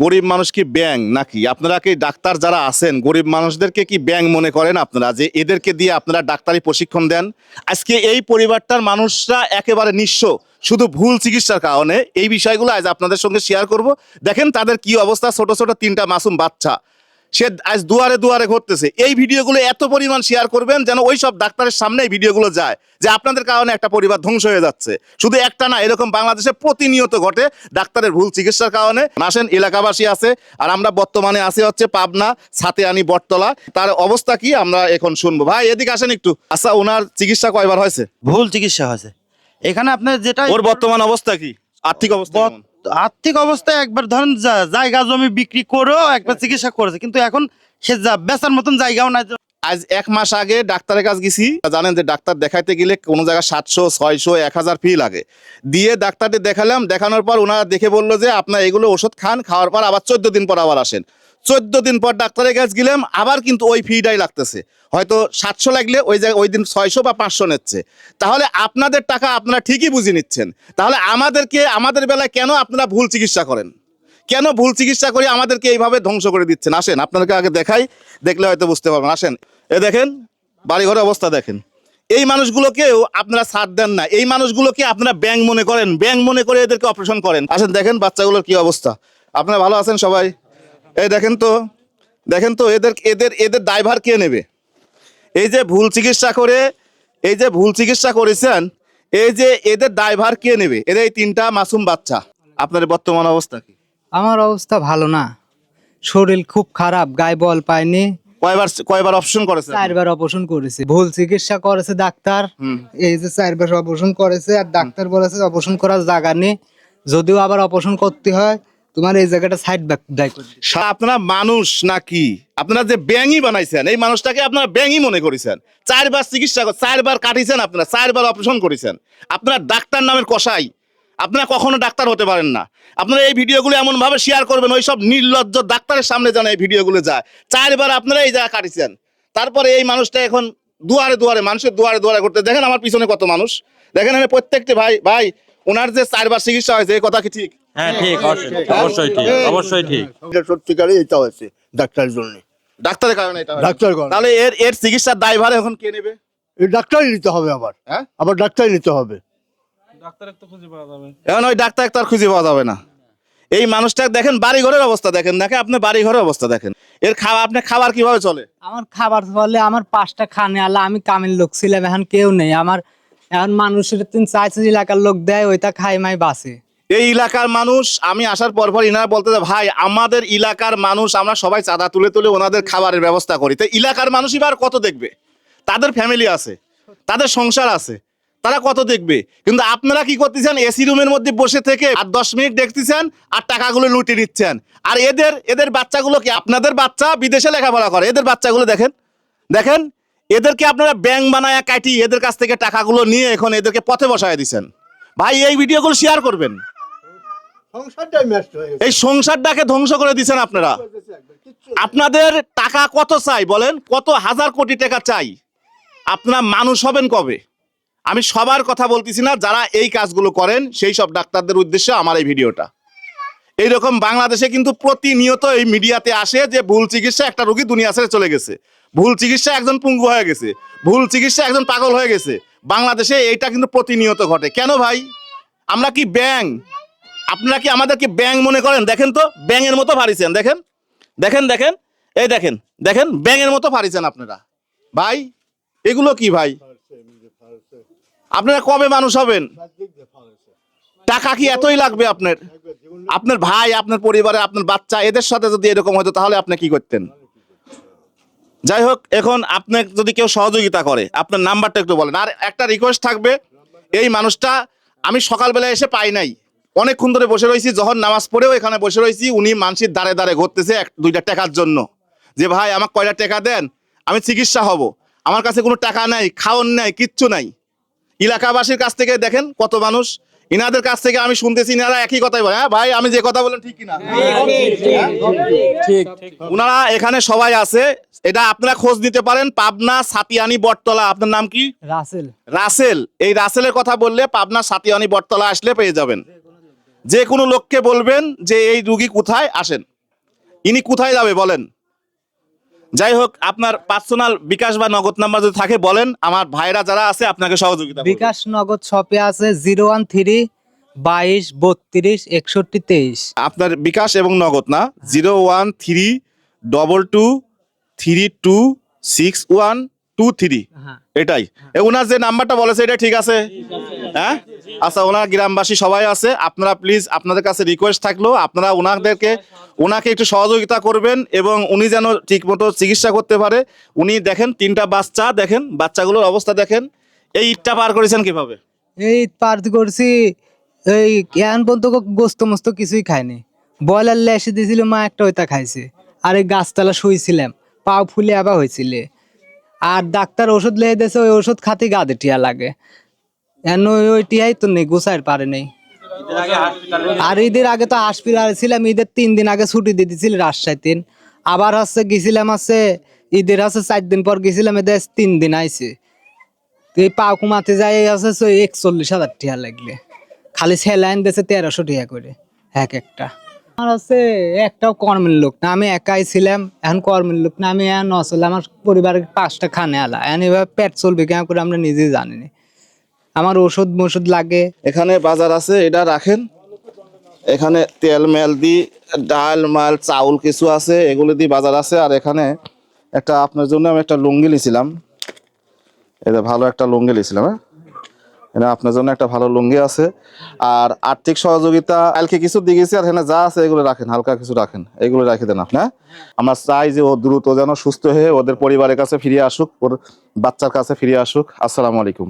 গরিব মানুষ কি ব্যাং নাকি? আপনারা কি ডাক্তার যারা আছেন, গরিব মানুষদেরকে কি ব্যাং মনে করেন আপনারা, যে এদেরকে দিয়ে আপনারা ডাক্তারি প্রশিক্ষণ দেন? আজকে এই পরিবারটার মানুষরা একেবারে নিঃস্ব, শুধু ভুল চিকিৎসার কারণে। এই বিষয়গুলো আজ আপনাদের সঙ্গে শেয়ার করব। দেখেন তাদের কি অবস্থা, ছোট ছোট তিনটা মাসুম বাচ্চা। সে আজ দুয়ারে দুয়ারে ঘটতেছে এই ভিডিওগুলো এত পরিমাণ শেয়ার করবেন যেন ওই সব ডাক্তারের সামনে এই ভিডিওগুলো যায় যে আপনাদের কারণে একটা পরিবার ধ্বংস হয়ে যাচ্ছে। শুধু একটা না এরকম বাংলাদেশে প্রতিনিয়ত ঘটে ডাক্তারের ভুল চিকিৎসার কারণে। আসেন এলাকাবাসী আছে আর আমরা বর্তমানে আছি হচ্ছে পাবনা সাথে ছাতেআনি বটতলা। তার অবস্থা কি আমরা এখন শুনব। ভাই এদিকে আসেন একটু। আচ্ছা ওনার চিকিৎসা কয়বার হয়েছে? ভুল চিকিৎসা হয়েছে। এখানে আপনার যেটা ওর বর্তমান অবস্থা কি? আর্থিক অবস্থা? আর্থিক অবস্থায় একবার ধরেন জায়গা জমি বিক্রি করেও একবার চিকিৎসা করেছে। কিন্তু এখন সে যা- বেচার মতন জায়গাও নাই। আজ এক মাস আগে ডাক্তারের কাছে গেছি। জানেন যে ডাক্তার দেখাইতে গেলে কোনো জায়গায় সাতশো ছয়শো এক হাজার ফি লাগে। দিয়ে ডাক্তারটি দেখালাম। দেখানোর পর ওনারা দেখে বলল যে আপনার এগুলো ওষুধ খান খাওয়ার পর আবার চোদ্দ দিন পর আবার আসেন। চোদ্দ দিন পর ডাক্তারের কাছে গেলাম, আবার কিন্তু ওই ফিটাই লাগতেছে। হয়তো সাতশো লাগলে ওই জায়গায় ওই দিন ছয়শো বা পাঁচশো নিচ্ছে। তাহলে আপনাদের টাকা আপনারা ঠিকই বুঝে নিচ্ছেন। তাহলে আমাদেরকে, আমাদের বেলায় কেন আপনারা ভুল চিকিৎসা করেন? কেন ভুল চিকিৎসা করে আমাদেরকে এইভাবে ধ্বংস করে দিচ্ছেন? আসেন, আপনাদেরকে আগে দেখাই, দেখলে হয়তো বুঝতে পারবেন। আসেন, এ দেখেন, বাড়িঘরের অবস্থা দেখেন। এই মানুষগুলোকেও আপনারা ছাড় দেন না। এই মানুষগুলোকে আপনারা ব্যাংক মনে করেন। ব্যাংক মনে করে এদেরকে অপারেশন করেন। আসেন, দেখেন বাচ্চাগুলোর কি অবস্থা। আপনারা ভালো আছেন সবাই? এই দেখেন তো দেখেন তো এদের এদের এদের ড্রাইভার কে নেবে? এই যে ভুল চিকিৎসা করে এই যে ভুল চিকিৎসা করেছেন এই যে এদের ড্রাইভার কে নেবে? এদের এই তিনটা মাসুম বাচ্চা। আপনার বর্তমান অবস্থা কি? আমার অবস্থা ভালো না। শরীর খুব খারাপ গায়ে বল পায়নি। কয়বার কয়বার অপশন করেছে চারবার অপারেশন করেছে। ভুল চিকিৎসা করেছে ডাক্তার। এই যে চারবার অপারেশন করেছে আর ডাক্তার বলেছে অপারেশন করার জায়গা নেই। যদিও আবার অপারেশন করতে হয় তোমার এই জায়গাটা সাইড ব্যাক দায় করে আপনারা মানুষ নাকি? আপনারা যে ব্যাঙই বানাইছেন, এই মানুষটাকে আপনারা ব্যাঙই মনে করেছেন। চারবার চিকিৎসা চারবার কাটিছেন আপনারা, চারবার অপারেশন করেছেন। আপনারা ডাক্তার নামের কষাই আপনারা কখনো ডাক্তার হতে পারেন না। আপনারা এই ভিডিওগুলো এমন ভাবে শেয়ার করবেন ওই সব নির্লজ্জ ডাক্তারের সামনে যেন এই ভিডিওগুলো যায়। চারবার আপনারা এই জায়গা কাটিছেন। তারপরে এই মানুষটা এখন দুয়ারে দুয়ারে, মানুষের দুয়ারে দুয়ারে করতে দেখেন আমার পিছনে কত মানুষ। দেখেন এখানে প্রত্যেকটি ভাই ভাই, ওনার যে চারবার চিকিৎসা হয়েছে, এই কথা কি ঠিক? হ্যাঁ ঠিক অবশ্যই- অবশ্যই ঠিক। অবশ্যই ঠিক এটা সত্যিকারই এটা হয়েছে ডাক্তারের জন্য। ডাক্তারের কারণে এটা ডাক্তার তাহলে এর এর চিকিৎসার দায়ভার এখন কে নেবে? এই ডাক্তারই নিতে হবে আবার। হ্যাঁ? আবার ডাক্তারই নিতে হবে। এখন ওই ডাক্তার তো খুঁজে পাওয়া যাবে না। এই মানুষটা দেখেন বাড়ি ঘরের অবস্থা দেখেন। দেখেন আপনি বাড়ি ঘরের অবস্থা দেখেন। এর খাওয়া আপনি খাবার কীভাবে চলে? আমার খাবার বলে আমার পাঁচটা খানে আলা আমি কামের লোক ছিলাম এখন কেউ নেই। আমার এখন মানুষের তিন চার চার এলাকার লোক দেয় ওইটা খাই মাই বাসে এই এলাকার মানুষ, আমি আসার পর পর ইনারা বলতে ভাই, আমাদের এলাকার মানুষ, আমরা সবাই চাঁদা তুলে তুলে ওনাদের খাবারের ব্যবস্থা করি। তো এলাকার মানুষ এবার কত দেখবে? তাদের ফ্যামিলি আছে, তাদের সংসার আছে, তারা কত দেখবে? কিন্তু আপনারা কি করতেছেন? এসি রুমের মধ্যে বসে থেকে আর দশ মিনিট দেখতেছেন আর টাকাগুলো লুটে নিচ্ছেন। আর এদের এদের বাচ্চাগুলো কি আপনাদের বাচ্চা? বিদেশে লেখাপড়া করে। এদের বাচ্চাগুলো দেখেন দেখেন, এদেরকে আপনারা ব্যাংক বানায় কাটি এদের কাছ থেকে টাকাগুলো নিয়ে এখন এদেরকে পথে বসায় দিচ্ছেন ভাই, এই ভিডিওগুলো শেয়ার করবেন সংসারটাই নষ্ট হয়ে গেছে এই সংসারটাকে ধ্বংস করে দিচ্ছেন আপনারা। আপনাদের টাকা কত চাই বলেন? কত হাজার কোটি টাকা চাই? আপনার মানুষ হবেন কবে? আমি সবার কথা বলতেছি না যারা এই কাজগুলো করেন সেই সব ডাক্তারদের উদ্দেশ্যে আমার এই ভিডিওটা। এইরকম বাংলাদেশে কিন্তু প্রতিনিয়ত এই মিডিয়াতে আসে যে ভুল চিকিৎসা একটা রোগী দুনিয়া ছেড়ে চলে গেছে। ভুল চিকিৎসা একজন পুঙ্গু হয়ে গেছে। ভুল চিকিৎসা একজন পাগল হয়ে গেছে। বাংলাদেশে এইটা কিন্তু প্রতিনিয়ত ঘটে। কেন ভাই? আমরা কি ব্যাং? আপনারা কি আমাদেরকে ব্যাং মনে করেন? দেখেন তো, ব্যাঙের মতো ফারিছেন দেখেন। দেখেন দেখেন, এই দেখেন দেখেন, ব্যাঙের মতো ফারিছেন আপনারা। ভাই, এগুলো কি ভাই? আপনারা কবে মানুষ হবেন? টাকা কি এতই লাগবে আপনার? আপনার ভাই, আপনার পরিবারে, আপনার বাচ্চা, এদের সাথে যদি এরকম হতো, তাহলে আপনি কি করতেন? যাই হোক, এখন আপনি যদি কেউ সহযোগিতা করে, আপনার নাম্বারটা একটু বলেন। আর একটা রিকোয়েস্ট থাকবে, এই মানুষটা আমি সকালবেলা এসে পাই নাই। অনেকক্ষণ ধরে বসে রয়েছি যখন নামাজ পড়েও এখানে বসে রয়েছি উনি মানসির দাঁড়ে দাঁড়ে ঘুরতেছে এক দুইটা টাকার জন্য যে ভাই আমাকে কয়টা টাকা দেন আমি চিকিৎসা হব আমার কাছে কোনো টাকা নাই খাওয়ান নাই কিচ্ছু নাই এলাকাবাসীর কাছ থেকে দেখেন কত মানুষ ইনাদের কাছ থেকে আমি শুনতেছি ইনারা একই কথাই বলে হ্যাঁ ভাই আমি যে কথা বলেন ঠিক কিনা ঠিক উনারা এখানে সবাই আছে এটা আপনারা খোঁজ নিতে পারেন পাবনা সাতিয়ানি বটতলা আপনার নাম কি রাসেল রাসেল এই রাসেলের কথা বললে পাবনা সাতিয়ানি বটতলা আসলে পেয়ে যাবেন যে কোনো লোককে বলবেন যে এই রুগী কোথায় আসেন। ইনি কোথায় যাবে বলেন। যাই হোক আপনার পার্সোনাল বিকাশ বা নগদ নাম্বার যদি থাকে বলেন আমার ভাইরা যারা আছে আপনাকে সহযোগিতা বিকাশ নগদ শপে আছে জিরো ওয়ান থ্রি বাইশ বত্রিশ একষট্টি তেইশ। আপনার বিকাশ এবং নগদ না? Zero one three double two three two six one two three. হ্যাঁ। এটাই। ওনার যে নাম্বারটা বলেছে এটা ঠিক আছে। হ্যাঁ? আচ্ছা ওনার গ্রামবাসী সবাই আছে। আপনারা প্লিজ আপনাদের কাছে রিকোয়েস্ট থাকল, আপনারা ওনাদেরকে, ওনাকে একটু সহযোগিতা করবেন এবং উনি যেন ঠিকমতো চিকিৎসা করতে পারে। উনি দেখেন, তিনটা বাচ্চা দেখেন, বাচ্চাগুলোর অবস্থা দেখেন। এই ঈদটা পার করেছেন কীভাবে? এই পার করছি, এই এখন পর্যন্ত গোস্ত মস্ত কিছুই খায়নি বয়লার লেসে দিয়েছিল, মা একটা ওইটা খাইছে। আর এই গাছতলা শুইছিলাম, পাও ফুলে আবার হয়েছিল আর ডাক্তার ওষুধ লেগে দিয়েছে, ওই ওষুধ খাতে গাদে টিয়া লাগে। তো নেই আর ঈদের আগে তো ছিলাম, ঈদের তিন দিন আগে ছুটি দিয়ে আবার হচ্ছে গেছিলাম হচ্ছে, ঈদের হচ্ছে চার দিন পর গেছিলাম তিন দিন পা যাই একচল্লিশ হাজার টিয়া লাগলে। খালি স্যালাইন দিয়েছে তেরোশো টিয়া করে, এক একটা। আমার হচ্ছে একটাও কর্মের লোক না, আমি একাই ছিলাম, এখন কর্মের লোক না, আমি এখন আমার পরিবারের পাঁচটা খানে আলা। এখন এবার পেট চলবে কেন করে আমরা নিজেই জানি না। আমার ওষুধ মষুধ লাগে। এখানে বাজার আছে, এটা রাখেন। এখানে তেল মেল দি ডাল, মাল, চাউল কিছু আছে, এগুলো দিয়ে বাজার আছে। আর এখানে একটা আপনার জন্য আমি একটা লুঙ্গি নিয়েছিলাম এটা ভালো একটা লুঙ্গি নিয়েছিলাম হ্যাঁ? এটা আপনার জন্য একটা ভালো লুঙ্গি আছে। আর আর্থিক সহযোগিতা, কালকে কিছু দিয়ে গেছি, আর এখানে যা আছে এগুলো রাখেন, হালকা কিছু রাখেন। এগুলো রাখে দেন আপনি হ্যাঁ? আমরা চাই যে ও দ্রুত যেন সুস্থ হয়ে ওদের পরিবারের কাছে ফিরে আসুক, ওর বাচ্চার কাছে ফিরে আসুক। আসসালামু আলাইকুম।